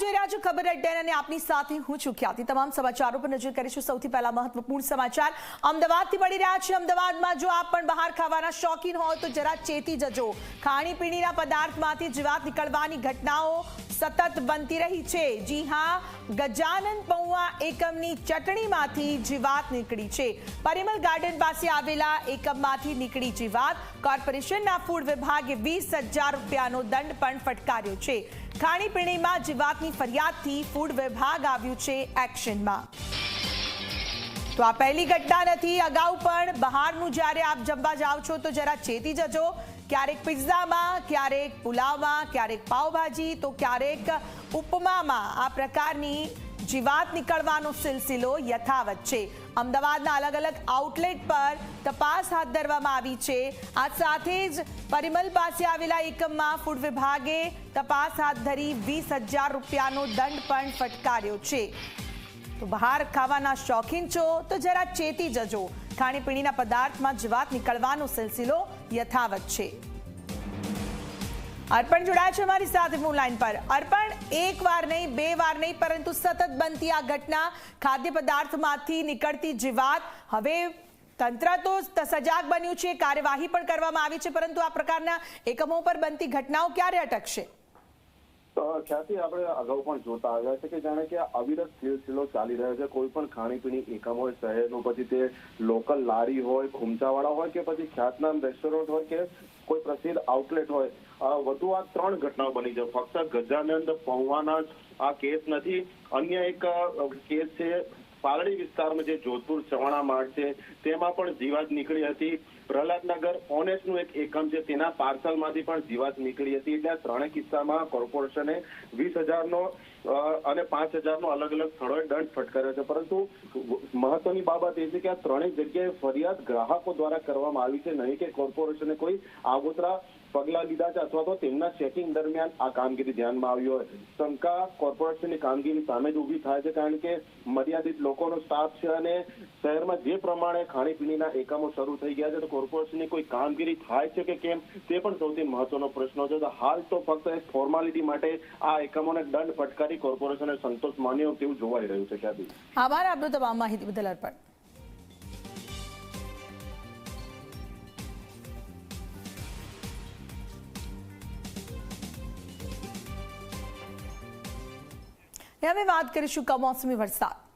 જીવાત નીકળવાની ઘટનાઓ સતત બનતી રહી છે. જી હા, ગજાનન પૌવા એકમની ચટણીમાંથી જીવાત નીકળી છે. પરિમલ ગાર્ડન પાસે આવેલા એકમમાંથી નીકળી જીવાત કોર્પોરેશનના ફૂડ વિભાગે વીસ હજાર રૂપિયાનો દંડ પણ ફટકાર્યો છે. ખાણીપીણીમાં જીવાતની ફરિયાદથી ફૂડ વિભાગ આવ્યું છે એક્શનમાં. તો આ પહેલી ઘટના નથી, અગાઉ પણ બહારનું જ્યારે આપ જમવા જાઓ છો તો જરા ચેતી જજો. ક્યારેક પિઝામાં, ક્યારેક પુલાવમાં, ક્યારેક પાવભાજી તો ક્યારેક ઉપમામાં આ પ્રકારની જીવાત નીકળવાનો સિલસિલો યથાવત છે. અમદાવાદના અલગ અલગ આઉટલેટ પર તપાસ હાથ ધરવામાં આવી છે. આ સાથે જ પરિમલ પાસે આવેલા એકમમાં ફૂડ વિભાગે તપાસ હાથ ધરી વીસ હજાર રૂપિયાનો દંડ પણ ફટકાર્યો છે. તો બહાર ખાવાના શોખીન છો તો જરા ચેતી જજો. ખાણીપીણીના પદાર્થમાં જીવાત નીકળવાનો સિલસિલો યથાવત છે. અર્પણ જોડાયા છે અમારી સાથે ફોન લાઈન પર. અર્પણ, એક વાર નહીં, બે વાર નહીં, પરંતુ સતત બનતી આ ઘટના ખાદ્ય પદાર્થમાંથી નીકળતી જીવાત હવે તંત્ર તો સજાગ બન્યું છે, કાર્યવાહી પણ કરવામાં આવી છે, પરંતુ આ પ્રકારના એકમો પર બનતી ઘટનાઓ ક્યારે અટકશે? તો ખ્યાતિ આપણે અગાઉ પણ જોતા આવ્યા છે કે જાણે કે અવિરત સિલસિલો ચાલી રહ્યો છે, કોઈ પણ ખાણીપીણી એકમ હોય, શહેરનું, પછી તે લોકલ લારી હોય, ખુમચાવાળા હોય કે પછી ખ્યાતનામ રેસ્ટોરન્ટ હોય કે કોઈ પ્રસિદ્ધ આઉટલેટ હોય વધુ આ ત્રણ ઘટનાઓ બની છે. ફક્ત ગજાનંદ પૌવાના જ આ કેસ નથી, અન્ય એક કેસ છે પાલડી વિસ્તારમાં જે જોધપુર ચવાણા માર્ગ છે, તેમાં પણ જીવાત નીકળી હતી. પ્રહલાદનગર ઓનેસ્ટનું એક એકમ છે, તેના પાર્સલમાંથી પણ જીવાત નીકળી હતી. એટલે ત્રણેય કિસ્સામાં કોર્પોરેશને વીસ હજારનો અને પાંચ હજારનો અલગ અલગ સ્થળોએ દંડ ફટકાર્યો છે. પરંતુ મહત્વની બાબત એ છે કે આ ત્રણેય જગ્યાએ ફરિયાદ ગ્રાહકો દ્વારા કરવામાં આવી છે. નહીં કે કોર્પોરેશને કોઈ આગોતરા પગલા લીધા છે અથવા તો તેમના ચેકિંગ દરમિયાન આ કામગીરી ધ્યાનમાં આવી હોય. શંકા કોર્પોરેશનની કામગીરી સામે જ ઊભી થાય છે કારણ કે મર્યાદિત લોકોનો સ્ટાફ છે અને શહેરમાં જે પ્રમાણે ખાણીપીણીના એકમો શરૂ થઈ ગયા છે, તો કોર્પોરેશનની કોઈ કામગીરી થાય છે કે કેમ, તે પણ સૌથી મહત્વનો પ્રશ્ન છે. તો હાલ તો ફક્ત એક ફોર્માલિટી માટે આ એકમોને દંડ ફટકારી કોર્પોરેશને સંતોષ માન્યો તેવું જોવાઈ રહ્યું છે. આભાર આપણું તમામ માહિતી બદલ અર્પણ. હવે વાત કરીશું કમોસમી વરસાદ